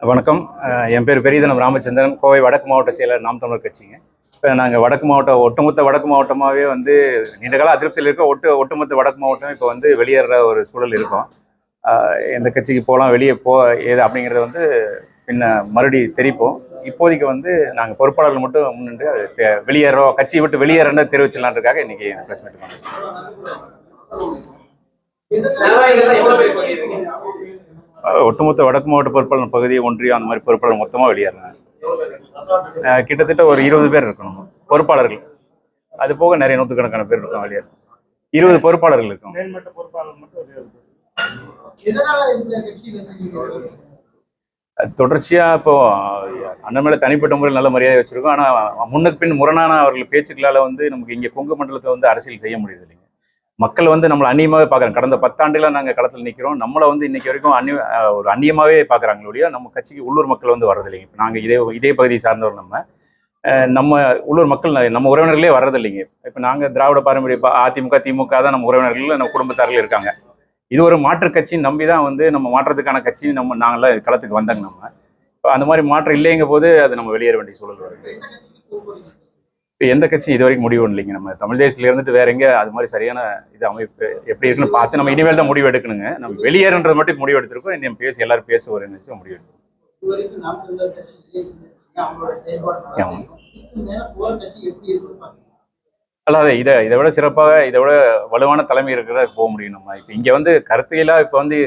வணக்கம். என் பேர் பெரியதனம் ராமச்சந்திரன். கோவை வடக்கு மாவட்ட செயலர் நாம் தமிழர் கட்சிங்க. இப்போ நாங்கள் வடக்கு மாவட்டம் ஒட்டுமொத்த வடக்கு மாவட்டமாகவே வந்து நீண்ட கால அதிருப்தியில் இருக்க ஒட்டு ஒட்டுமொத்த வடக்கு மாவட்டம் இப்போ வந்து வெளியேற ஒரு சூழல் இருக்கும். எந்த கட்சிக்கு போகலாம் வெளியே போ ஏது அப்படிங்கிறத வந்து பின்ன மறுபடி தெரிப்போம். இப்போதைக்கு வந்து நாங்கள் பொறுப்பாளர்கள் மட்டும் முன்னின்று அது தெ- வெளியேறோம் கட்சியை விட்டு வெளியேறன்னு தெரிவிச்சலான்றதுக்காக இன்னைக்கு ப்ரெஸ் மீட் பண்ணுறோம் ஒட்டுமொத்த வடக்கு மாவட்ட பொறுப்பாளர் பகுதி ஒன்றியம் அந்த மாதிரி பொறுப்பாளர் மொத்தமாக வெளியேறாங்க அஹ் கிட்டத்தட்ட ஒரு இருபது பேர் இருக்கணும் பொறுப்பாளர்கள். அது போக நிறைய நூற்றுக்கணக்கான பேர் இருக்கோம் வெளியே. இருபது பொறுப்பாளர்கள் இருக்கும் தொடர்ச்சியா இப்போ அண்ணன் மேல தனிப்பட்ட முறையில் நல்ல மரியாதை வச்சிருக்கோம். ஆனா முன்னுக்கு பின் முரணான அவர்கள் பேச்சுக்களால வந்து நமக்கு இங்க கொங்கு மண்டலத்தை வந்து அரசியல் செய்ய முடியுது இல்லைங்க மக்கள் வந்து நம்மளை அந்நியமாகவே பார்க்குறாங்க. கடந்த பத்தாண்டுகளாக நாங்கள் களத்தில் நிற்கிறோம் நம்மளை வந்து இன்னைக்கு வரைக்கும் அந்நிய ஒரு அந்நியமாகவே பார்க்குறாங்களே நம்ம கட்சிக்கு உள்ளூர் மக்கள் வந்து வர்றதில்லைங்க. இப்போ நாங்கள் இதே இதே பகுதியை சார்ந்தவர் நம்ம. நம்ம உள்ளூர் மக்கள் நம்ம உறவினர்களே வர்றதில்லைங்க. இப்போ நாங்கள் திராவிட பாரம்பரிய அதிமுக திமுக தான் நம்ம உறவினர்கள் நம்ம குடும்பத்தார்கள் இருக்காங்க. இது ஒரு மாற்று கட்சின்னு நம்பி தான் வந்து நம்ம மாற்றத்துக்கான கட்சி நம்ம நாங்களாம் களத்துக்கு வந்தாங்க நம்ம. இப்போ அந்த மாதிரி மாற்றம் இல்லைங்க போது அது நம்ம வெளியேற வேண்டிய சூழல் வருது. எந்த கட்சி இது வரைக்கும் முடிவு இல்லைங்க நம்ம தமிழ் தேசத்துல இருந்துட்டு வேற எங்க அது மாதிரி சரியான இது அமைப்பு எப்படி இருக்குன்னு பார்த்து நம்ம இனிமேல் தான் முடிவு எடுக்கணுங்க. நம்ம வெளியேறன்றது மட்டும் முடிவு எடுத்திருக்கோம். இன்னும் பேசி எல்லாரும் பேசுவோம். நினைச்சு முடிவு எடுக்கணும் இதுவரைக்கும் அல்லாத இதை இதை விட சிறப்பாக இதை விட வலுவான தலைமை இருக்கிறத போக முடியும் நம்ம. இப்போ இங்கே வந்து கருத்தையெல்லாம் இப்போ வந்து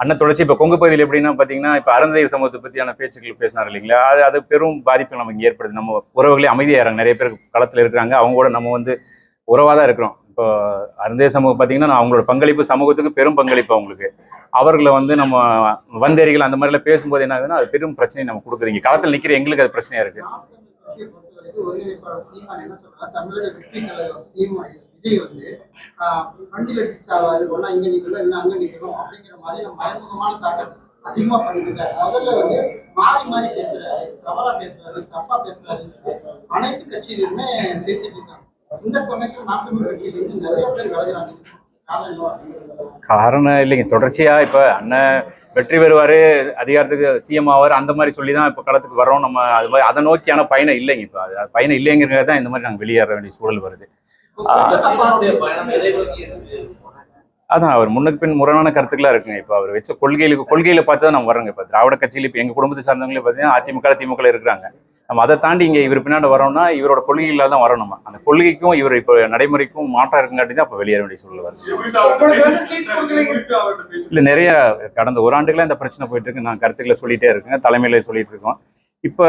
அண்ணன் தொடர்ச்சி இப்போ கொங்கு பகுதியில் எப்படின்னா பார்த்தீங்கன்னா இப்போ அறந்தையர் சமூகத்தை பற்றியான பேச்சுக்கள் பேசினார் இல்லைங்களா? அது அது பெரும் பாதிப்பு நமக்கு ஏற்படுது. நம்ம உறவுகளே அமைதியாகிறாங்க நிறைய பேர் களத்தில் இருக்கிறாங்க. அவங்க கூட நம்ம வந்து உறவாக தான் இருக்கிறோம். இப்போ அருந்தைய சமூகம் பார்த்தீங்கன்னா நான் அவங்களோட பங்களிப்பு சமூகத்துக்கு பெரும் பங்களிப்பு அவங்களுக்கு. அவர்களை வந்து நம்ம வந்தேரிகள் அந்த மாதிரிலாம் பேசும்போது என்ன ஆகுதுன்னா அது பெரும் பிரச்சனை நம்ம கொடுக்குறீங்க களத்தில் நிற்கிற எங்களுக்கு அது பிரச்சனையாக இருக்குது விஜய் வந்து ஆஹ், வண்டியில் அடிச்சு சாவாரு ஒன்னா இங்க நிக்கணும் இல்ல அங்க நிக்கணும் அப்படிங்கிற மாதிரி நம்ம மறைமுகமான தாக்கம் அதிகமா பண்ணிட்டு முதல்ல வந்து மாறி மாறி பேசுறாரு தவறா பேசுறாரு தப்பா பேசுறாருன்னு அனைத்து கட்சியிலுமே பேசிட்டு இருக்காங்க இந்த சமயத்துல நாம் கட்சியிலிருந்து நிறைய பேர் விளையாடுறாங்க காரணம் இல்லைங்க. தொடர்ச்சியா இப்ப அண்ணன் வெற்றி பெறுவாரு அதிகாரத்துக்கு சிஎம் ஆவார் அந்த மாதிரி சொல்லி தான் இப்போ களத்துக்கு வரோம் நம்ம அது மாதிரி அதை நோக்கியான பயணம் இல்லைங்க இப்போ. அது பயணம் இல்லைங்கிறது தான் இந்த மாதிரி நாங்கள் வெளியேற வேண்டிய சூழல் வருது. அதான் அவர் முன்னுக்கு பின் முரணான கருத்துக்களா இருக்குங்க. இப்போ அவர் வச்ச கொள்கைகளுக்கு கொள்கையில பார்த்து தான் நம்ம வரோங்க இப்போ திராவிட கட்சியில் இப்போ எங்க குடும்பத்தை சார்ந்தவங்களே பார்த்தீங்கன்னா அதிமுக திமுக இருக்கிறாங்க. நம்ம அதை தாண்டி இங்க இவர் பின்னாடி வரோம்னா இவரோட கொள்கைகளால தான் வரோம் நம்ம. அந்த கொள்கைக்கும் இவர் இப்போ நடைமுறைக்கும் மாற்றம் இருக்குங்காட்டி தான் இப்போ வெளியேற வேண்டிய சூழல் வருது. இல்ல நிறைய கடந்த ஒரு ஆண்டுகளா இந்த பிரச்சனை போயிட்டு இருக்கு நான் கருத்துக்களை சொல்லிட்டே இருக்கேன் தலைமையில சொல்லிட்டு இருக்கோம். இப்போ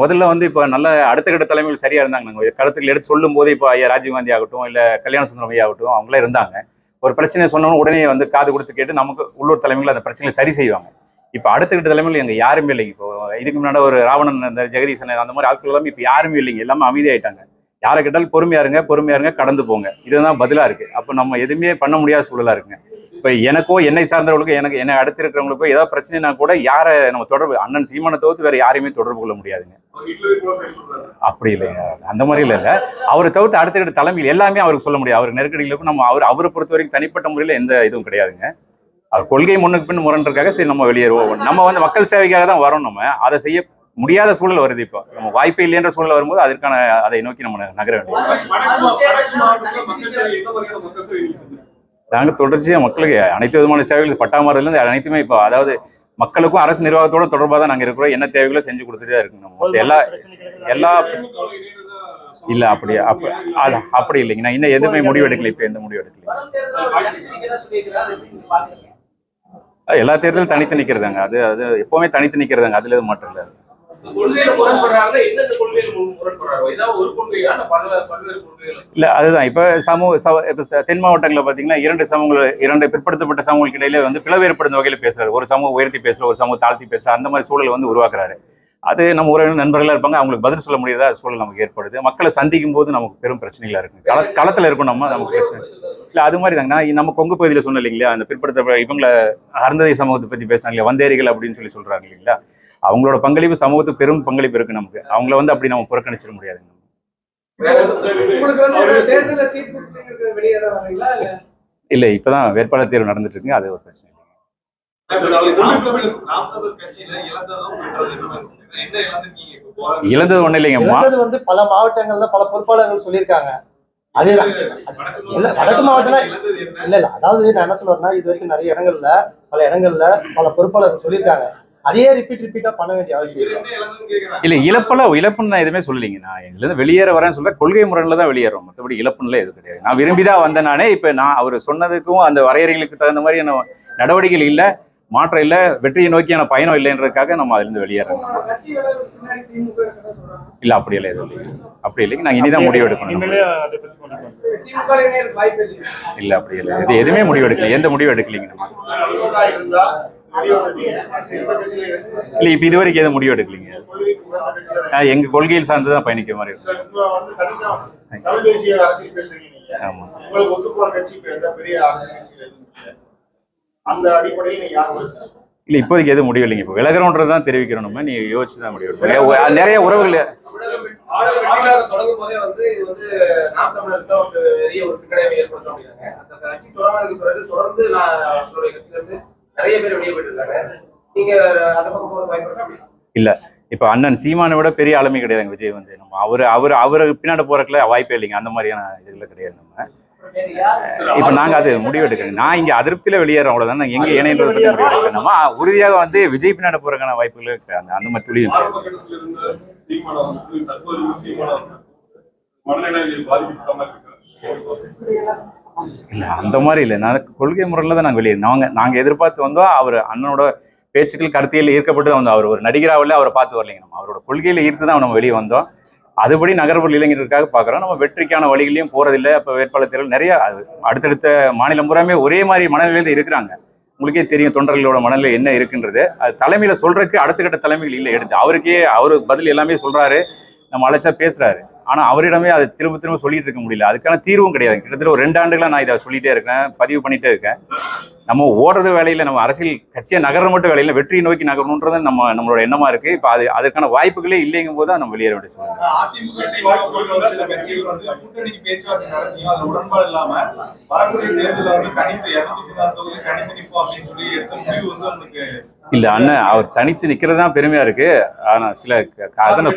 முதல்ல வந்து இப்போ நல்ல அடுத்த கட்ட தலைமையில் சரியா இருந்தாங்க நாங்கள் கருத்துக்கள் எடுத்து சொல்லும் போது இப்போ ஐயா ராஜீவ்காந்தி ஆகட்டும் இல்லை கல்யாண சுந்தரம் ஐயா ஆகட்டும் அவங்களே இருந்தாங்க. ஒரு பிரச்சனையை சொன்னோம் உடனே வந்து காது கொடுத்து கேட்டு நமக்கு உள்ளூர் தலைமையில் அந்த பிரச்சனையை சரி செய்வாங்க. இப்போ அடுத்த கட்ட தலைமையில் எங்கள் யாருமே இல்லைங்க. இப்போ இதுக்கு முன்னாடி ஒரு ராவணன் இந்த ஜெகதீசன் அந்த மாதிரி ஆட்கள் எல்லாமே இப்போ யாருமே இல்லைங்க. எல்லாமே அமைதியாயிட்டாங்க. யாரை கேட்டாலும் பொறுமையா இருங்க பொறுமையா இருங்க கடந்து போங்க. இதுதான் பதிலாக இருக்குது அப்போ நம்ம எதுவுமே பண்ண முடியாத சூழலாக இருக்குங்க. இப்ப எனக்கோ என்னை சார்ந்தவர்களுக்கோ எனக்கு என்னை அடுத்து இருக்கிறவங்களுக்கோ ஏதாவது பிரச்சனைனா கூட யாரை நம்ம தொடர்பு அண்ணன் சீமானை தவிர்த்து வேற யாரையுமே தொடர்பு கொள்ள முடியாதுங்க. அப்படி இல்லைங்க. அந்த மாதிரி இல்லை. இல்லை அவரை தவிர்த்து அடுத்த தலைமையில் எல்லாமே அவருக்கு சொல்ல முடியாது. அவர் நெருக்கடிகளுக்கும் நம்ம அவர் அவரை பொறுத்த வரைக்கும் தனிப்பட்ட முறையில் எந்த இதுவும் கிடையாதுங்க. அவர் கொள்கை முன்னுக்கு பின் முரண்றதுக்காக சரி நம்ம வெளியேறுவோம். நம்ம வந்து மக்கள் சேவைக்காக தான் வரோம் நம்ம. அதை செய்ய முடியாத சூழல் வருது இப்போ. நம்ம வாய்ப்பே இல்லைன்ற சூழல் வரும்போது அதற்கான அதை நோக்கி நம்ம நகர வேண்டியது. நாங்கள் தொடர்ச்சியாக மக்களுக்கு அனைத்து விதமான சேவைகள் பட்டாமரத்துலேருந்து அனைத்துமே இப்போ அதாவது மக்களுக்கும் அரசு நிர்வாகத்தோட தொடர்பாக தான் நாங்கள் இருக்கிறோம். என்ன தேவைகளோ செஞ்சு கொடுத்துட்டே இருக்கோம் நம்ம. எல்லா எல்லா இல்ல அப்படி அப்ப அது அப்படி இல்லைங்க. நான் இன்னும் எதுவுமே முடிவு எடுக்கல. இப்போ எந்த முடிவு எடுக்கல எல்லா தேர்தலும் தனித்து நிற்கிறதாங்க அது அது எப்பவுமே தனித்து நிற்கிறதாங்க அதுல எதுவும் மாற்றம் இல்லை. இல்லை அதுதான். இப்போ சமூக சம- தென் மாவட்டங்களில் பார்த்தீங்கன்னா இரண்டு சமூகங்கள் இரண்டு பிற்படுத்தப்பட்ட சமூகங்களுக்கு இடையில வந்து பிளவு ஏற்படுத்த வகையில பேசுறாரு. ஒரு சமூக உயர்த்தி பேசுற ஒரு சமூக தாழ்த்தி பேசுகிற அந்த மாதிரி சூழல் வந்து உருவாக்குறாரு. அது நம்ம உறவினர் நண்பர்களா இருப்பாங்க அவங்களுக்கு பதில் சொல்ல முடியாத சூழல் நமக்கு ஏற்படுது. மக்களை சந்திக்கும் போது நமக்கு பெரும் பிரச்சனைகளா இருக்கு. கள களத்துல இருக்கும் நம்ம நமக்கு பிரச்சனை. இல்ல அது மாதிரி தாங்க. நான் நம்ம கொங்கு பகுதியில சொன்னேன் இல்லைங்களா அந்த பிற்படுத்த இவங்கள அருந்ததி சமூகத்தை பத்தி பேசுனாங்க இல்லையா வந்தேரிகள் அப்படின்னு சொல்லி சொல்றாங்க இல்லைங்களா அவங்களோட பங்களிப்பு சமூகத்துக்கு பெரும் பங்களிப்பு இருக்கு நமக்கு. அவங்கள வந்து அப்படி நம்ம புறக்கணிச்சிட முடியாதுங்க இல்ல இப்பதான் வேட்பாளர் தேர்வு நடந்துட்டு இருக்குங்க அது ஒரு பிரச்சனை. இழந்தது ஒன்றும் இல்லைங்க இழந்தது வந்து பல மாவட்டங்கள்ல பல பொறுப்பாளர்கள் சொல்லியிருக்காங்க. அதேதான். இல்ல, வடக்கு என்ன? இல்ல இல்ல. அதாவது நான் என்ன சொல்றேன்னா இது வரைக்கும் நிறைய இடங்கள்ல பல இடங்கள்ல பல பொறுப்பாளர்கள் சொல்லியிருக்காங்க. அதையே ரிப்பீட் ரிப்பீட்டா பண்ண வேண்டிய அவசியம் இல்லை. இழப்பெல்லாம் இழப்புன்னு நான் எதுவுமே சொல்லலைங்க. நான் இதுலேருந்து வெளியேற வரேன்னு சொல்ல கொள்கை முறையில் தான் வெளியேறோம். மற்றபடி இழப்புன்னு எதுவும் கிடையாது. நான் விரும்பி தான் வந்தேன் நானே. இப்போ நான் அவர் சொன்னதுக்கும் அந்த வரையறைகளுக்கு தகுந்த மாதிரியான நடவடிக்கைகள் இல்லை. மாற்றம் இல்லை வெற்றியை நோக்கியான பயணம் இல்லைன்றதுக்காக நம்ம அதுலேருந்து வெளியேறோம் இருக்கிறதா சொல்றாங்க. இல்லை எதுவும் இல்லைங்க அப்படி இல்லைங்க நாங்கள் இனிதான் முடிவு எடுக்கணும். இல்லை. இல்லை அப்படி இல்லை. இது எதுவுமே முடிவு எடுக்கல. எந்த முடிவு எடுக்கலைங்க நம்ம? இல்லை இப்போ இது வரைக்கும் எதுவும் முடிவு எடுக்கலைங்க. ஆஹ் எங்க கொள்கையில் சார்ந்து தான் பயணிக்க மாதிரி இருக்கும் தமிழ் அந்த அடிப்படையில் நீங்க யார் இல்லை இப்போதைக்கு எதுவும் முடிவு இல்லைங்க இப்போ விலகிறோன்றது தான் தெரிவிக்கிறோம் நம்ம நீ யோசிச்சு தான் முடிவு நிறைய உறவுகள் தமிழகம் தொடங்கும் போதே வந்து இது வந்து நாம் தமிழருக்கு தான் ஒரு பெரிய ஒரு பின்னடைவை ஏற்படுத்தும் அப்படின்னாங்க அந்த கட்சி தொடங்கினதுக்கு பிறகு தொடர்ந்து நான் அவங்களுடைய கட்சியில இருந்து நிறைய பேர் வெளியே போயிட்டு இருக்காங்க நீங்க அந்த பக்கம் போக பயன்படுத்த இப்போ அண்ணன் சீமானை விட பெரிய ஆளுமை கிடையாதுங்க விஜய் வந்து நம்ம அவர் அவர் அவர் பின்னாடி போறதுக்குள்ள வாய்ப்பே இல்லைங்க அந்த மாதிரியான இதுல கிடையாது நம்ம இப்போ நாங்க அது முடிவு எடுக்கிறோம் நான் இங்க அதிருப்தியில வெளியேறோம் அவ்வளவுதான்? நாங்க எங்க இணையன்றதை பத்தி முடிவு எடுக்கணுமா? உறுதியாக வந்து விஜய் பின்னாடி போறதுக்கான வாய்ப்புகள் இருக்கு. அந்த அந்த மாதிரி துளியும் இல்ல அந்த மாதிரி இல்லை. நான் கொள்கை முறையில் தான் நாங்கள் வெளியே நாங்க நாங்க எதிர்பார்த்து வந்தோம் அவர் அண்ணனோட பேச்சுக்கள் கருத்தியல் ஈர்க்கப்பட்டு தான் வந்தோம். அவர் ஒரு நடிகராவில் அவரை பார்த்து வரலைங்க நம்ம. அவரோட கொள்கையில ஈர்த்து தான் நம்ம வெளியே வந்தோம். அதுபடி நகர்ப்புற இளைஞர்களுக்காக பார்க்குறோம். நம்ம வெற்றிக்கான வழிகளையும் போறதில்லை. இப்போ வேட்பாளர் தேர்தல் நிறைய அது அடுத்தடுத்த மாநிலம் பூராமே ஒரே மாதிரி மனநிலையில் இருக்கிறாங்க. உங்களுக்கே தெரியும் தொண்டர்களோட மனநிலை என்ன இருக்குன்றது. அது தலைமையில சொல்கிறதுக்கு அடுத்த கட்ட தலைமைகள் இல்லை. எடுத்து அவருக்கே அவர் பதில் எல்லாமே சொல்றாரு. நம்ம அழைச்சா பேசுறாரு. ஆனா அவரிடமே அதை திரும்ப திரும்ப சொல்லிட்டு இருக்க முடியல. அதுக்கான தீர்வும் கிடையாது. கிட்டத்தட்ட ஒரு ரெண்டு ஆண்டுகளாக நான் இதை சொல்லிட்டே இருக்கேன் பதிவு பண்ணிட்டே இருக்கேன். நம்ம ஓடுறது வேலையில நம்ம அரசியல் கட்சியை நகர மட்டும் வேலையில வெற்றியை நோக்கி நகரணுன்றது நம்ம நம்மளோட எண்ணமா இருக்கு. இப்போ அது அதுக்கான வாய்ப்புகளே இல்லைங்கும் போது தான் நம்ம வெளியேற வேண்டிய சூழ்நிலை. தனித்து தனித்து இல்ல அண்ணன் அவர் தனிச்சு நிக்கிறது தான் பெருமையா இருக்கு. ஆனா சில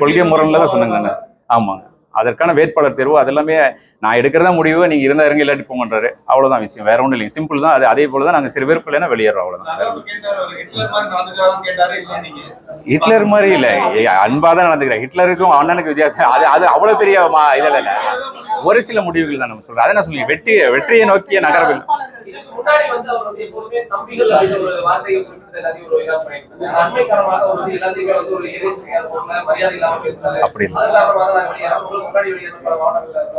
கொள்கை முறையில் தான் சொன்னாங்க அண்ணன் ஆமாங்க அதற்கான வேட்பாளர் தேர்வு அது எல்லாமே நான் எடுக்கிறதா முடிவு நீங்க இருந்தா இறங்க இல்லாட்டி போங்கன்றாரு. அவ்வளவுதான் விஷயம் வேற ஒன்றும் இல்லைங்க சிம்பிள் தான் அது அதே போல தான் நாங்க சிறு பேருக்கு இல்லைன்னா வெளியேறோம் அவர்? ஹிட்லர் மாதிரி இல்ல நீங்க ஹிட்லர் மாதிரி இல்ல. அன்பா தான் நடந்துக்கிறேன் ஹிட்லருக்கும் அண்ணனுக்கு வித்தியாசம். அது அது அவ்வளவு பெரிய மா- இதுல இல்ல. ஒரு சில முடிவுகள் தான் நம்ம சொல்றோம். அதை நான் சொல்லி வெற்றி வெற்றியை நோக்கிய நகரவில்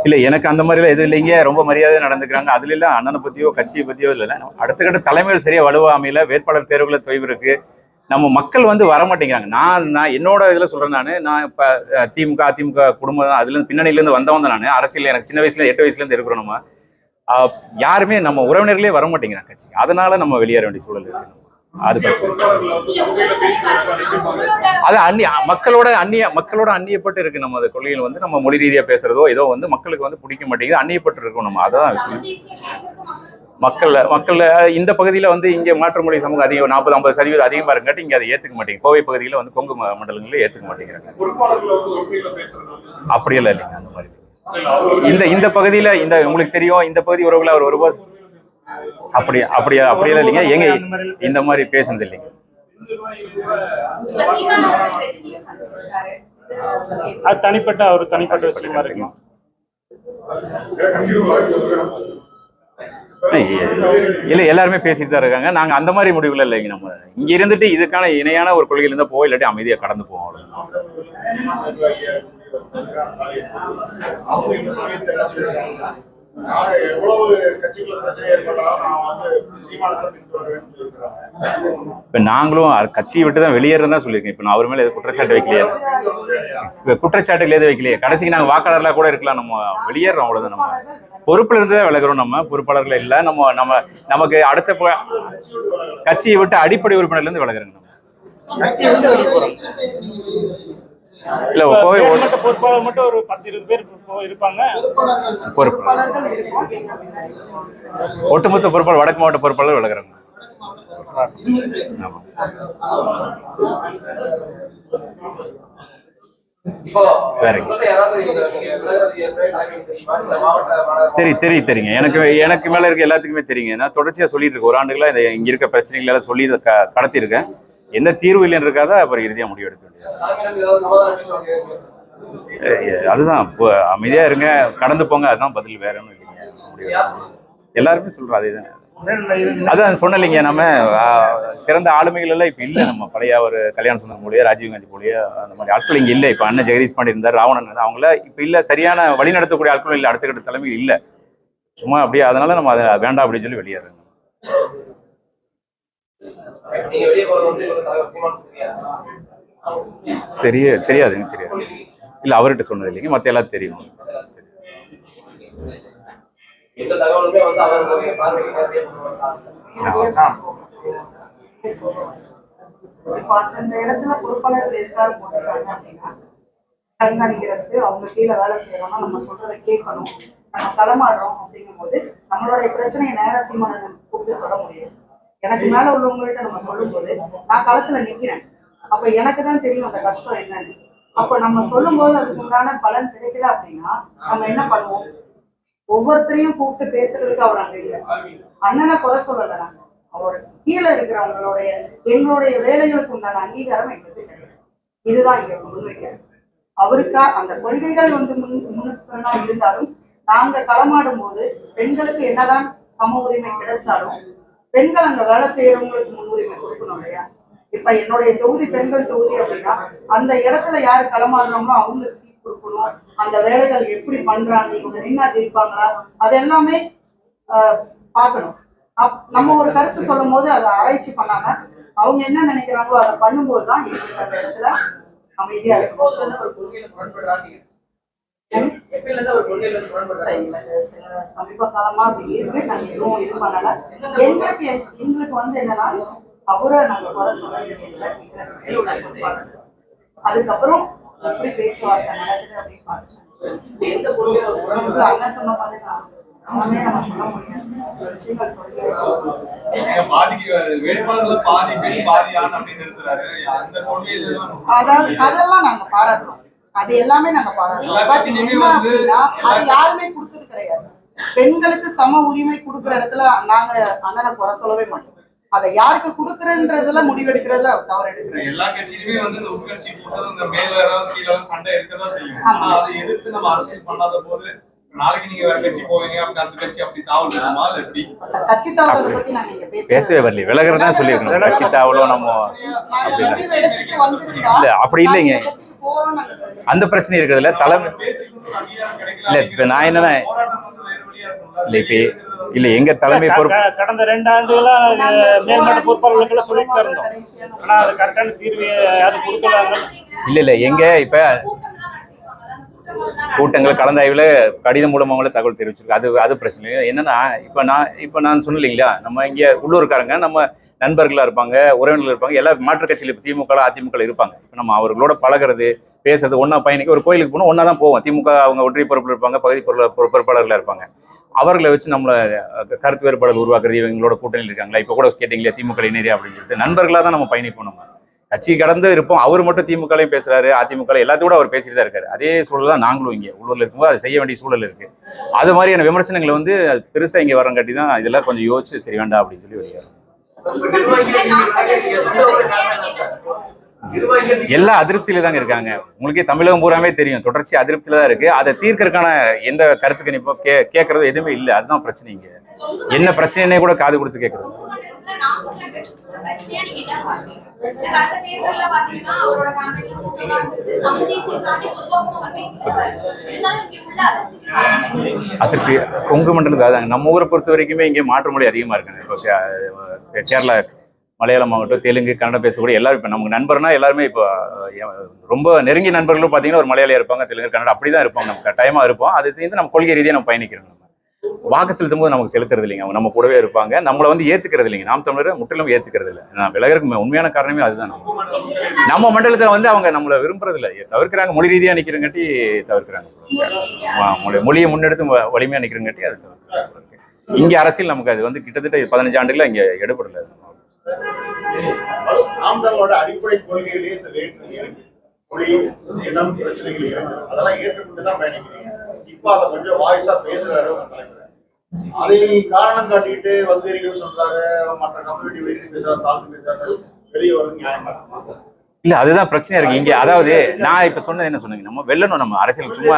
இல்லை. எனக்கு அந்த மாதிரிலாம் எதுவும் இல்லைங்க. ரொம்ப மரியாதை நடந்துக்கிறாங்க. அதுல எல்லாம் அண்ணனை பத்தியோ கட்சியை பத்தியோ இல்லை. அடுத்த கட்ட தலைமையில் சரியா வலுவாமையில வேட்பாளர் தேர்வுல தொய்வு இருக்கு. நம்ம மக்கள் வந்து வர மாட்டேங்கிறாங்க நான் நான் என்னோட இதுல சொல்றேன் நான் நான் இப்ப திமுக அதிமுக குடும்பம் தான். அதுல இருந்து இருந்து வந்தவன் தான் நான். அரசியல் எனக்கு சின்ன வயசுல எட்டு வயசுல இருந்து இருக்கிறோம் நம்ம. யாருமே நம்ம உறவினர்களே வர மாட்டேங்கிறாங்க கட்சி. அதனால நம்ம வெளியேற வேண்டிய சூழல் இருக்கு. அது அது அந்நிய மக்களோட அந்நிய மக்களோட அந்நியப்பட்டு இருக்கு நம்ம கொள்கையில் வந்து. நம்ம மொழி ரீதியா பேசுறதோ ஏதோ வந்து மக்களுக்கு வந்து பிடிக்க மாட்டேங்குது அந்நியப்பட்டு இருக்கோம் நம்ம. அதான் விஷயம். மக்கள்ல மக்கள்ல இந்த பகுதியில வந்து இங்க மாற்றுமொழி சமூகம் அதிகம் நாற்பது ஐம்பது சதவீதம் அதிகமா இருக்காட்டி இங்க அதை ஏத்துக்க மாட்டேங்க கோவை பகுதியில வந்து கொங்கு மண்டலங்களில் ஏத்துக்க மாட்டேங்கிறாங்க. வந்து அப்படியெல்லாம் இல்லைங்க அந்த மாதிரி இந்த இந்த பகுதியில இந்த உங்களுக்கு தெரியும் இந்த பகுதி உறவுல அவர் வரும்போது அப்படி அப்படியா அப்படியெல்லாம் இல்லைங்க. எங்க இந்த மாதிரி பேசுனது இல்லைங்க. அது தனிப்பட்ட அவர் தனிப்பட்ட விஷயமா இருக்கு இல்ல எல்லாருமே பேசிட்டு தான் இருக்காங்க. நாங்க அந்த மாதிரி முடிவுல இல்லைங்க நம்ம. இங்க இருந்துட்டு இதுக்கான இணையான ஒரு கொள்கையில இருந்தா போவோம் இல்லாட்டி அமைதியா கடந்து போவோம் சொல்லியிருக்காங்க இப்ப நாங்களும் கட்சியை விட்டு தான் வெளியேறதா சொல்லியிருக்கேன். இப்ப நான் அவர் மேல குற்றச்சாட்டு வைக்கலையே. இப்ப குற்றச்சாட்டுகள் எதுவும் வைக்கலையே. கடைசிக்கு நாங்க வாக்காளர்களா கூட இருக்கலாம் நம்ம. வெளியேறோம் அவ்வளவுதான் நம்ம. பொறுப்புல இருந்து தான் விலகுறோம் நம்ம பொறுப்பாளர்கள் இல்ல நம்ம நம்ம நமக்கு அடுத்த கட்சியை விட்டு அடிப்படை உறுப்பினர்ல இருந்து விலகுறோங்க நம்ம. இல்ல கோவை பொறுப்பாளர் மட்டும் ஒரு பத்து இருபது பேர் இருப்பாங்க. பொறுப்பு ஒட்டுமொத்த பொறுப்பாளர் வடக்கு மாவட்ட பொறுப்பாளர் விலகுறாங்க. இருபது தெரியுமா தெரியும் தெரியுங்க. எனக்கு எனக்கு மேல இருக்க எல்லாத்துக்குமே தெரியுங்க. நான் தொடர்ச்சியா சொல்லிட்டு இருக்கேன். ஒரு ஆண்டுகளா இந்த இங்க இருக்க பிரச்சனைகள் எல்லாம் சொல்லி இதை க- கடத்தியிருக்கேன். எந்த தீர்வு இல்லைன்னு இருக்காத அப்புறம் இறுதியா முடிவு எடுக்க வேண்டியது. அதுதான். அமைதியா இருங்க. கடந்து போங்க. அதுதான் பதில். வேற ஒன்றும் இல்லைங்க? எல்லாருமே சொல்றோம் அதேதான். அதான் சொன்னலைங்க நம்ம ஆ, சிறந்த ஆளுமைகள் எல்லாம் இப்ப இல்ல. நம்ம பழைய ஒரு கல்யாண சுந்தரம் போலியா ராஜீவ் காந்தி போலியா அந்த மாதிரி ஆட்கள் இங்க இல்ல. இப்ப அண்ணன் ஜெகதீஷ் பாண்டி இருந்தார் ராவணன் அவங்கள இப்ப இல்ல. சரியான வழி நடத்தக்கூடிய ஆட்களும் இல்ல. அடுத்த கட்ட தலைமை இல்ல. சும்மா அப்படியே அதனால நம்ம அதை வேண்டாம் அப்படின்னு சொல்லி வெளியேறோம். நீங்க வெளியே போறது வந்து ஒரு தலைவர் சீமான் சரியா தெரிய தெரியாதுங்க தெரியாது. இல்ல அவர்கிட்ட சொன்னது இல்லைங்க. மத்த எல்லாம் தெரியும். எந்த தகவலுமே வந்து அவர்களுடைய பார்வைக்கு நேரடியாக கொண்டு வரலாம் இப்போ அந்த இடத்துல பொறுப்பாளர்கள் எதுக்காக போட்டிருக்காங்க அப்படின்னா கண்காணிக்கிறதுக்கு அவங்க கீழே வேலை செய்யறோம்னா நம்ம சொல்றதை கேட்கணும். நம்ம களமாடுறோம் அப்படிங்கும்போது நம்மளுடைய பிரச்சனையை நேரா சீமானன் கூப்பிட்டு சொல்ல முடியாது. எனக்கு மேல உள்ளவங்கள்ட்ட நம்ம சொல்லும்போது நான் களத்துல நிக்கிறேன். அப்ப எனக்கு தான் தெரியும் அந்த கஷ்டம் என்னன்னு. அப்ப நம்ம சொல்லும்போது அதுக்கு உண்டான பலன் கிடைக்கல அப்படின்னா நம்ம என்ன பண்ணுவோம்? ஒவ்வொருத்தரையும் கூப்பிட்டு பேசுறதுக்கு அவர் அங்க இல்லை. அண்ணனை குறை சொல்லல நாங்க அவர் கீழே இருக்கிறவங்களுடைய எங்களுடைய வேலைகளுக்கு உண்டான அங்கீகாரம் எங்களுக்கு கிடையாது. இதுதான் இங்க முன்வைக்கிறது அவருக்கா அந்த கொள்கைகள் வந்து முன் முன்னுக்கு இருந்தாலும் நாங்க களமாடும் போது பெண்களுக்கு என்னதான் சம உரிமை கிடைச்சாலும் பெண்கள் அங்க வேலை செய்யறவங்களுக்கு முன்னுரிமை கொடுக்கணும் இல்லையா? இப்ப என்னுடைய தொகுதி பெண்கள் தொகுதி அப்படின்னா அந்த இடத்துல யாரு களமாடுறாங்களோ அவங்களுக்கு கொடுக்கணும். அந்த வேலைகள் எப்படி பண்றாங்க இவங்க நின்னா ஜெயிப்பாங்களா அது எல்லாமே பார்க்கணும். அப் நம்ம ஒரு கருத்து சொல்லும் போது அதை ஆராய்ச்சி பண்ணாம அவங்க என்ன நினைக்கிறாங்களோ அதை பண்ணும்போது தான் அந்த இடத்துல அமைதியா இருக்கும் சமீப காலமா அப்படி இருக்கு. நாங்க எதுவும் இது பண்ணல. எங்களுக்கு எங்களுக்கு வந்து என்னன்னா அவரை நாங்க குறை சொல்ல. அதுக்கப்புறம் எப்படி பேச்சுவார்த்தை நடக்குது அப்படின்னு பாருங்க. அண்ணன் சொன்ன மாதிரி அதாவது அதெல்லாம் நாங்க பாராட்டுறோம். அது எல்லாமே நாங்க பாராட்டுறோம். அது யாருமே கொடுத்தது கிடையாது. பெண்களுக்கு சம உரிமை கொடுக்குற இடத்துல நாங்க அண்ணனை குறை சொல்லவே மாட்டோம். அதை யாருக்கு கொடுக்குறன்றதுல முடிவெடுக்கிறதுல தவறு எடுக்கிறேன் எல்லா கட்சியிலுமே வந்து இந்த உட்கட்சி பூசல் இந்த மேல கீழ சண்டை இருக்கதான் செய்யும். ஆனா அதை எதிர்த்து நம்ம அரசியல் பண்ணாத போது நாளைக்கு நீங்க வேற கட்சி போவீங்க அப்படி அந்த கட்சி அப்படி தாவல் இருக்குமா இல்ல எப்படி அந்த கட்சி தவறதை பத்தி நாங்க இங்க பேசவே பேசவே வரல விலகிறது தான் சொல்லியிருக்கணும். கட்சி தாவலோ நம்ம நாங்க முடிவு எடுத்துட்டு வந்திருந்தா இல்ல, அப்படி இல்லைங்க. அந்த பிரச்சனை இருக்கிறதுல தலைமை இல்ல, இப்ப நான் என்னன்னா- இல்ல இப்ப இல்ல எங்க தலைமை பொறுப்பு கடந்த ரெண்டு ஆண்டுகளா நாங்க மேல்மட்ட போராடி பொறுப்பாளர்களுக்கு சொல்லிட்டு இருந்தோம் கடைசியா நம்ம ஆனா அது கரெக்டான தீர்வு யாரும் கொடுக்கலாங்க இல்ல இல்ல எங்க இப்ப கூட்டங்கள் கலந்தாய்வுல கடிதம் மூலமாங்கள தகவல் தெரிவிச்சிருக்கு. அது அது பிரச்சனை இல்லை என்னன்னா இப்ப நான் இப்ப நான் சொன்னேன் இல்லைங்களா நம்ம இங்க உள்ளூர்காரங்க நம்ம நண்பர்களா இருப்பாங்க உறவினர்கள் இருப்பாங்க எல்லா மாற்றுக் கட்சியில் இப்போ திமுக அதிமுக இருப்பாங்க. இப்ப நம்ம அவர்களோட பழகுறது பேசுறது ஒண்ணா பயணிக்க ஒரு கோயிலுக்கு போனால் ஒண்ணா தான் போவோம். திமுக அவங்க ஒன்றிய பொறுப்பில் இருப்பாங்க பகுதி பொருள் பொறுப்பாளர்களா இருப்பாங்க. அவர்களை வச்சு நம்மளை கருத்து வேறுபாடு உருவாக்குறது இவங்களோட கூட்டணியில் இருக்காங்களா? இப்போ கூட கேட்டீங்களே திமுக இணையரே அப்படின்னு சொல்லிட்டு நண்பர்களாக தான் நம்ம பயணிப்போம் நம்ம. கட்சி கடந்து இருப்போம். அவர் மட்டும் திமுகலையும் பேசுறாரு அதிமுக எல்லாத்தையும் கூட அவர் பேசிட்டு தான் இருக்காரு. அதே சூழல் தான் நாங்களும் இங்கே. உள்ளூர்ல இருக்கும்போது அதை செய்ய வேண்டிய சூழல் இருக்கு. அது மாதிரியான விமர்சனங்களை வந்து பெருசா இங்க வரங்காட்டி தான் இதெல்லாம் கொஞ்சம் யோசிச்சு சரி வேண்டாம் அப்படின்னு சொல்லி வெளியேறும். எல்லா அதிருப்தியில தாங்க இருக்காங்க. உங்களுக்கே தமிழகம் பூராமே தெரியும். தொடர்ச்சி அதிருப்தியில தான் இருக்கு. அதை தீர்க்கறதுக்கான எந்த கருத்து கணிப்போ கே கேட்கறது எதுவுமே இல்லை. அதுதான் பிரச்சனை இங்க. என்ன பிரச்சனைனே கூட காது கொடுத்து கேட்கறது பிரச்சனையா அதிருப்தி கொங்கு மண்டலத்தில் நம்ம ஊரை பொறுத்த வரைக்குமே இங்கே மாற்று மொழி அதிகமாக இருக்குங்க. இப்போ கேரளா மலையாளம் ஆகட்டும் தெலுங்கு கன்னடம் பேசக்கூடிய எல்லாரும் இப்போ நமக்கு நண்பர்னா எல்லாருமே இப்போ ரொம்ப நெருங்கிய நண்பர்களும் பார்த்தீங்கன்னா ஒரு மலையாளியா இருப்பாங்க தெலுங்கு கன்னடம் அப்படி தான் இருப்போம் நம்ம கட்டாயமாக இருப்போம் அது சேர்ந்து நம்ம கொள்கை ரீதியாக நம்ம பயணிக்கிறோம் நம்ம. வாக்கு செலுத்தும் போது நமக்கு செலுத்துறது இல்லைங்க. அவங்க நம்ம கூடவே இருப்பாங்க. நம்மளை வந்து ஏத்துக்கிறது இல்லைங்க. நாம் தமிழர் முற்றிலும் ஏற்றுக்கிறது இல்லை நான் விலகருக்கு உண்மையான காரணமே அதுதான். நம்ம நம்ம மண்டலத்தில் வந்து அவங்க நம்மளை விரும்புறது இல்லை தவிர்க்கிறாங்க. மொழி ரீதியாக நிற்கிறங்காட்டி தவிர்க்கிறாங்க. மொழியை முன்னெடுத்து வ- வலிமையா நிற்கிறங்காட்டி அது தவிர்க்கிறாங்க. இங்கே அரசியல் நமக்கு அது வந்து கிட்டத்தட்ட பதினஞ்சு ஆண்டுகளில் இங்கே எடுபடல. ஆம்தாவோட அடிப்படை கொள்கையிலேயே இந்த வேற்று இருக்கு மொழி இனம் பிரச்சனைகள் இருக்கு அதெல்லாம் ஏற்றுக்கொண்டு தான் பயணிக்கிறீங்க. இப்ப அதை கொஞ்சம் வாய்ஸா பேசுறாரு தலைவர். அதை காரணம் காட்டிட்டு வந்தீர்கள் சொல்றாரு மற்ற கம்யூனிட்டி வெளியே பேசுறாரு தாழ்ந்து பேசுறாரு வெளியே வரும் நியாயமா இல்ல அதுதான் பிரச்சனையா இருக்கு இங்க. அதாவது நான் இப்ப சொன்னது என்ன சொன்னீங்க நம்ம வெல்லணும் நம்ம அரசியல். சும்மா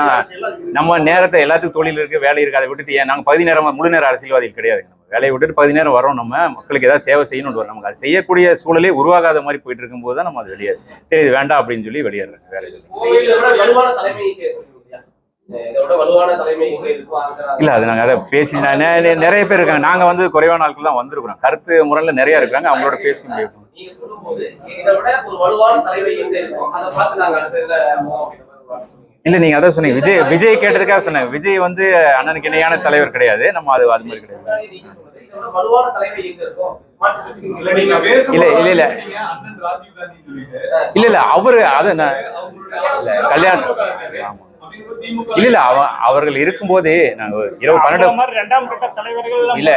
நம்ம நேரத்தை எல்லாத்துக்கும் தொழில் இருக்கு வேலை இருக்கு அதை விட்டுட்டு ஏன்? நாங்க பகுதி நேரம் முழு நேரம் அரசியல்வாதிகள் கிடையாது. நம்ம வேலையை விட்டுட்டு பகுதி நேரம் வரோம் நம்ம. மக்களுக்கு ஏதாவது சேவை செய்யணும்னு வரும் நமக்கு அது செய்யக்கூடிய சூழலே உருவாகாத மாதிரி போயிட்டு இருக்கும்போது தான் நம்ம அது வெளியே சரி இது வேண்டாம் அப்படின்னு சொல்லி வெளியேறோம் வேற எதுவும் இல்ல அது நாங்க அதை பேசி நிறைய பேர் இருக்காங்க. நாங்க வந்து குறைவான ஆட்கள் தான் வந்திருக்கிறோம். கருத்து முறையில் நிறைய இருக்காங்க. அவங்களோட பேசி முடியும். இல்ல நீங்க அதான் சொன்னீங்க. விஜய் விஜய் கேட்டதுக்காக சொன்னேன். விஜய் வந்து அண்ணனுக்கு இணையான தலைவர் கிடையாது. நம்ம அது அது மாதிரி கிடையாது. இல்ல இல்ல, இல்ல, இல்ல. இல்ல. இல்ல அவரு அதை நான் அவங்களுடைய கல்யாணம் ஆமா. இல்ல இல்ல அவ- அவர்கள் இருக்கும்போதே நாங்க இரவு பன்னெண்டு ரெண்டாம் கட்ட தலைவர்கள் இல்ல.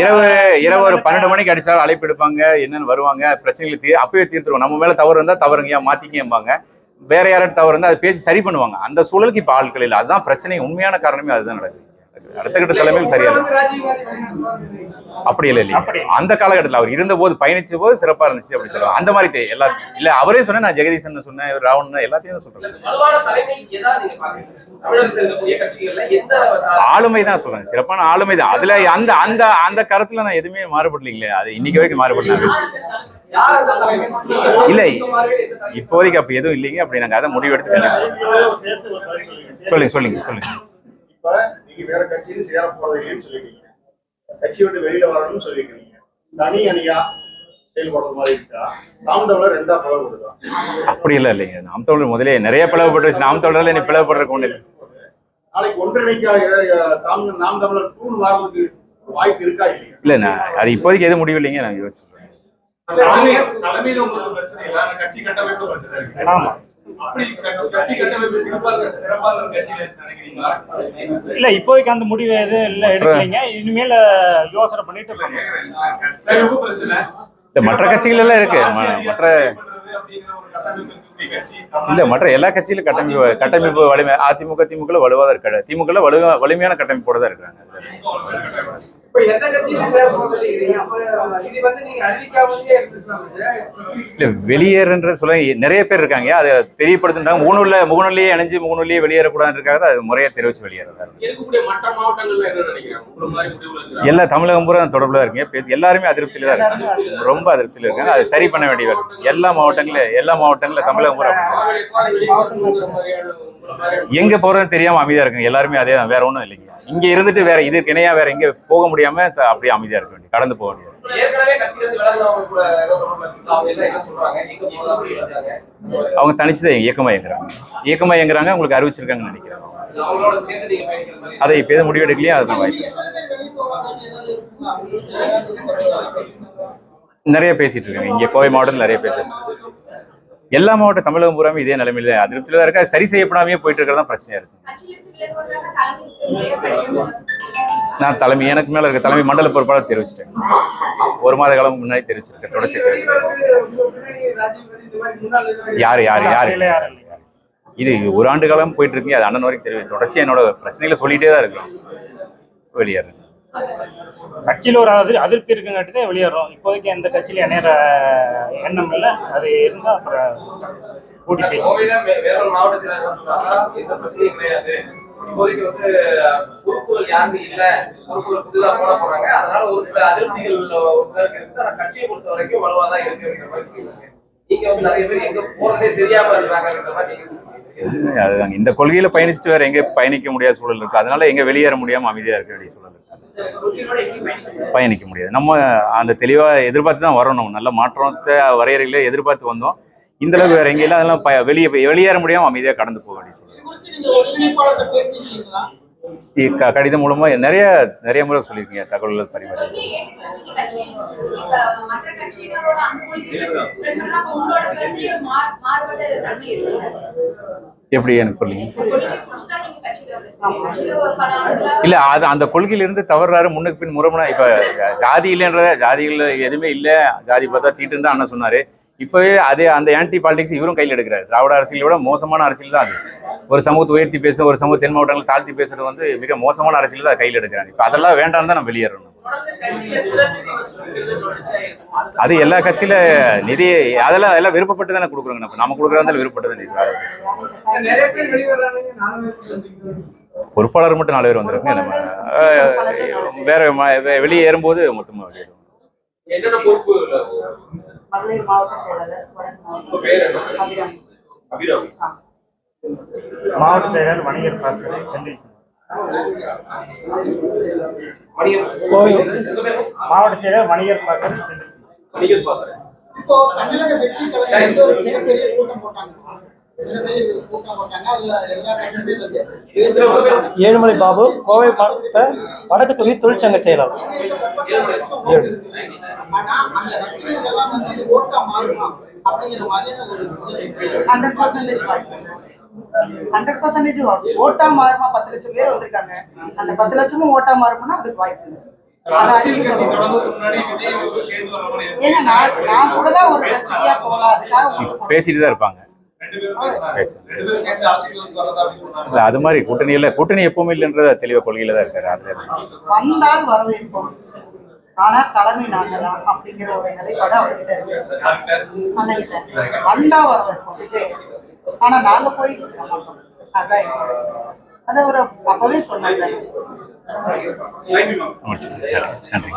இரவு இரவு ஒரு பன்னெண்டு மணிக்கு அடிச்சாலும் அழைப்பு எடுப்பாங்க என்னன்னு வருவாங்க பிரச்சனைகளை தீ அப்பவே தீர்த்துருவோம் நம்ம மேல தவறு இருந்தா தவறுங்க மாத்திக்கம்பாங்க வேற யாராவது தவறு இருந்தா அதை பேசி சரி பண்ணுவாங்க. அந்த சூழலுக்கு இப்ப ஆட்கள் இல்லை. அதுதான் பிரச்சனை உண்மையான காரணமே அதுதான் நடக்குது. அடுத்த கட்ட தலைமையும் சரியா அப்படி இல்லை இல்லையா அப்படி. அந்த காலகட்டத்தில் அவர் இருந்த போது பயணிச்ச போது சிறப்பா இருந்துச்சு அப்படி சொல்லுவாங்க. அந்த மாதிரி எல்லா இல்ல அவரே சொன்னேன் நான் ஜெகதீசன் சொன்னேன் இவர் ராவணன் எல்லாத்தையும் தான் சொல்றேன். ஆளுமை தான் சொல்றேன். சிறப்பான ஆளுமை தான். அதுல அந்த அந்த அந்த கருத்துல நான் எதுவுமே மாறுபடலீங்களே அது இன்னைக்கு வரைக்கும் மாறுபடல யார் அந்த தலைமை? இல்ல. இப்போதைக்கு அப்படி எதுவும் இல்லைங்க. அப்படி நாங்க அதை முடிவெடுத்து சொல்லுங்க. சொல்லுங்க சொல்லுங்க சொல்லுங்க. இப்ப நீங்க வேற கட்சியில சேர போறது இல்லைன்னு சொல்லிட்டீங்க கட்சி விட்டு வெளியில வரணும்னு சொல்லிருக்கீங்க தனி அணியா செயல்படுற மாதிரி இருக்கா? தாமதம்ல ரெண்டா பழம் கொடுக்கலாம் அப்படி இல்லை இல்லைங்க நாம் தமிழர் முதலே நிறைய பிளவுபட்டு நாம் தமிழர்ல நீ பிளவுபடுறதுக்கு இல்லை. நாளைக்கு ஒன்றிணைக்கா தாம் நாம் தமிழர் டூர் மாறுறதுக்கு வாய்ப்பு இருக்கா இல்ல நான் அது இப்போதைக்கு எதுவும் முடிவு இல்லைங்க நான் யோசிச்சு சொல்றேன். தலைமை- தலைமையில உங்களுக்கு பிரச்சனை இல்ல. ஆனா கட்சி கட்டமைப்பு பிரச்சனை இருக்கு. ஆமா. இல்ல இப்போதைக்கு அந்த முடிவு எதுவும் இல்ல எடுக்கலைங்க. இனிமேல யோசனை பண்ணிட்டு இல்ல மற்ற கட்சிகள் எல்லாம் இருக்கு மற்ற இல்ல மற்ற எல்லா கட்சியிலும் கட்டமைப்பு கட்டமைப்பு வலிமை அதிமுக திமுக வலுவாக இருக்காது திமுக வலுவா வலிமையான கட்டமைப்போட தான் இருக்காங்க இல்ல வெளியேறுன்ற சொல்ல நிறைய பேர் இருக்காங்க. அதை தெரியப்படுத்துட்டாங்க முகநூல்ல முகநூலியே இணைஞ்சு முகநூலியே வெளியேறக்கூடாதுன்றக்காக அது முறையா தெரிவிச்சு வெளியேறாரு மாவட்டங்கள்ல எல்லா தமிழகம் பூரா தொடர்புல இருக்கீங்க பேசி எல்லாருமே அதிருப்தியில தான் இருக்காங்க. ரொம்ப அதிருப்தியில இருக்காங்க. அதை சரி பண்ண வேண்டிய. எல்லா மாவட்டங்கள எல்லா மாவட்டங்கள தமிழகம் பூரா எங்க போறதுன்னு தெரியாம அமைதியா இருக்குங்க எல்லாருமே அதே தான். வேற ஒண்ணும் இல்லைங்க. இங்க இருந்துட்டு வேற இதுக்கு இணையா வேற எங்க போக முடியாம அப்படியே அமைதியா இருக்க வேண்டிய கடந்து போக வேண்டியது. அவங்க தனிச்சுதான் இயக்கமா இயங்குறாங்க. இயக்கமா இயங்குறாங்க உங்களுக்கு அறிவிச்சிருக்காங்கன்னு நினைக்கிறேன். அதை இப்ப எதுவும் முடிவெடுக்கலையே அதுதான் வாய்ப்பு நிறைய பேசிட்டு இருக்காங்க. இங்க கோவை மாவட்டத்தில் நிறைய பேர் பேசுறாங்க. எல்லா மாவட்ட தமிழகம் பூராமே இதே நிலைமையில அதிருப்தியில தான் இருக்கு சரி செய்யப்படாமே போயிட்டு இருக்கிறது பிரச்சனையா இருக்கு. நான் தலைமை எனக்கு மேல இருக்க தலைமை மண்டல பொறுப்பாளர் தெரிவிச்சிட்டேன். ஒரு மாத காலம் முன்னாடி தெரிவிச்சிருக்கேன் தொடர்ச்சி தெரிவிச்சிருக்கேன். யாரு யாரு யாரு? இல்ல, யாரு. இது ஒரு ஆண்டு காலம் போயிட்டு இருக்கு அது அண்ணன் வரைக்கும் தெரியும் தொடர்ச்சி என்னோட பிரச்சனைகளை சொல்லிட்டே தான் இருக்கிறோம். வெளியேறேன் கட்சியில ஒரு அதிர் அதிருப்தி இருக்குங்காட்டி தான் வெளியேறோம். இப்போதைக்கு எந்த கட்சியில இணையற எண்ணம் இல்ல. அது இருந்தா அப்புறம் கூட்டி பேசி கோவையில இப்போதைக்கு வந்து பொறுப்புகள் யாருமே இல்ல. பொறுப்புகள் புதிதா போட போறாங்க. அதனால ஒரு சில அதிருப்திகள் ஒரு சிலருக்கு இருக்கு. ஆனா கட்சியை பொறுத்த வரைக்கும் வலுவாதான் இருக்குன்ற மாதிரி சொல்லியிருக்காங்க. நீங்க வந்து நிறைய பேர் எங்க போறதே தெரியாம இருக்கிறாங்கன்ற மாதிரி அதுதாங்க. இந்த கொள்கையில பயணிச்சுட்டு வேற எங்க பயணிக்க முடியாத சூழல் இருக்கு. அதனால எங்க வெளியேற முடியாம அமைதியா இருக்க வேண்டிய சூழல் இருக்கு. பயணிக்க பயணிக்க முடியாது. நம்ம அந்த தெளிவா எதிர்பார்த்து தான் வரணும் நல்ல மாற்றத்தை வரையறையில எதிர்பார்த்து வந்தோம். இந்த அளவுக்கு வேற எங்கேயும் அதெல்லாம் ப- வெளியே வெளியேற முடியாம அமைதியாக கடந்து போக வேண்டிய க- கடிதம் மூலமா நிறைய நிறைய முறை சொல்லியிருக்கீங்க தகவல்கள் பரிமாறி. எப்படி எனக்கு புரியல இல்ல அது அந்த கொள்கையிலிருந்து தவறாரு முன்னுக்கு பின் முறமுனா இப்ப ஜாதி இல்லைன்றத ஜாதிகள் எதுவுமே இல்ல ஜாதி பார்த்தா தீட்டுன்னு தான் அண்ணன் சொன்னாரு. இப்பவே அதே அந்த ஆன்டி பாலிடிக்ஸ் இவரும் கையில் எடுக்கிறாரு. திராவிட அரசியலை விட மோசமான அரசியல் தான் அது. ஒரு சமூகத்தை உயர்த்தி பேசுறது ஒரு சமூக தென் மாவட்டங்களை தாழ்த்தி பேசுறது வந்து மிக மோசமான அரசியல் தான் கையில் எடுக்கிறாங்க. இப்ப அதெல்லாம் வேண்டாம் தான் நம்ம வெளியேறணும். அது எல்லா கட்சியில நிதி அதெல்லாம் எல்லாம் விருப்பப்பட்டு தானே கொடுக்குறோங்க. நம்ம நம்ம கொடுக்குறதால விருப்பப்பட்டு தான் பொறுப்பாளர் மட்டும் நாலு பேர் வந்திருக்கோங்க நம்ம வேற வெளியே ஏறும்போது மொத்தமா வெளியேறுவோம். என்னென்ன பொறுப்பு மகளிர் மாவட்ட செயலாளர் வடக்கு அபிராமி. மாவட்ட செயலர் வணிகர் பாசறை பேரு? மாவட்ட செயலர் வணிகர் பாசறை செந்தில் மணியன் பாசறை இப்போ தமிழக வெற்றி கழகம் மிகப்பெரிய கூட்டம் போட்டாங்க? ஏழுமலை பாபு கோவை மாவட்ட வடக்கு தொகுதி தொழிற்சங்க செயலாளர். ஹண்ட்ரட் பர்சன்டேஜ் ஹண்ட்ரட் பர்சன்டேஜ் ஓட்டா மாறுமா? பத்து லட்சம் பேர் வந்திருக்காங்க. அந்த பத்து லட்சமும் ஓட்டா மாறும்னா அதுக்கு வாய்ப்பு இல்லை. பேசிட்டு தான் இருப்பாங்க. இல்ல அது மாதிரி கூட்டணி இல்ல. கூட்டணி எப்பவுமே இல்லைன்றத தெளிவா கொள்கையில தான் இருக்காரு அதுல வந்தால் வரவேற்போம். ஆனா தலைமை நாங்க தான் அப்படிங்கிற ஒரு நிலைப்பாடு அவர்கிட்ட இருக்கு. வந்தா வரவேற்போம் விஜய். ஆனா நாங்க போய் அதான் அத ஒரு அப்பவே சொன்னாங்க. நன்றி.